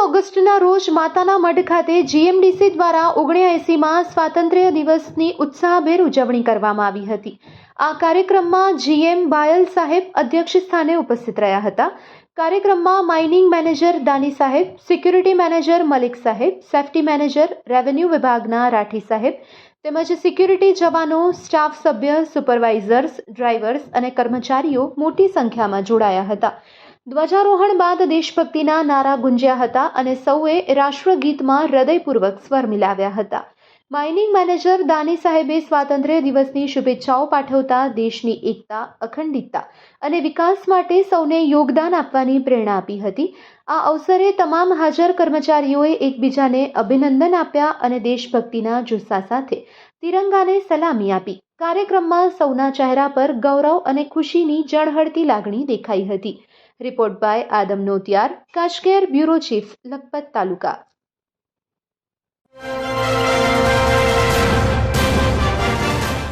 ઓગસ્ટના રોજ માતાના મઢ ખાતે જીએમડીસી દ્વારા ઓગણ્યાએંસીમાં સ્વાતંત્ર્ય દિવસની ઉત્સાહભેર ઉજવણી કરવામાં આવી હતી. આ કાર્યક્રમમાં જીએમ બાયલ સાહેબ અધ્યક્ષ સ્થાને ઉપસ્થિત રહ્યા હતા. કાર્યક્રમમાં માઇનિંગ મેનેજર દાની સાહેબ, સિક્યુરિટી મેનેજર મલિક સાહેબ, સેફ્ટી મેનેજર રેવન્યુ વિભાગના રાઠી સાહેબ, તેમજ સિક્યુરિટી જવાનો, સ્ટાફ સભ્ય, સુપરવાઇઝર્સ ડ્રાઈવર્સ અને કર્મચારીઓ મોટી સંખ્યામાં જોડાયા હતા. ધ્વજારોહણ બાદ દેશભક્તિના નારા ગુંજ્યા હતા અને સૌએ રાષ્ટ્રગીતમાં હૃદયપૂર્વક સ્વર મિલાવ્યા હતા. માઇનિંગ મેનેજર દાની સાહેબે સ્વાતંત્ર્ય દિવસની શુભેચ્છાઓ પાઠવતા દેશની એકતા, અખંડિતતા અને વિકાસ માટે સૌને યોગદાન આપવાની પ્રેરણા આપી હતી. આ અવસરે તમામ હાજર કર્મચારીઓએ એકબીજાને અભિનંદન આપ્યા અને દેશભક્તિના જુસ્સા સાથે તિરંગાને સલામી આપી. કાર્યક્રમમાં સૌના ચહેરા પર ગૌરવ અને ખુશીની ઝળહળતી લાગણી દેખાઈ હતી. રિપોર્ટ બાય આદમ નોતિયાર, કાશકેર, બ્યુરો ચીફ, લખપત તાલુકા.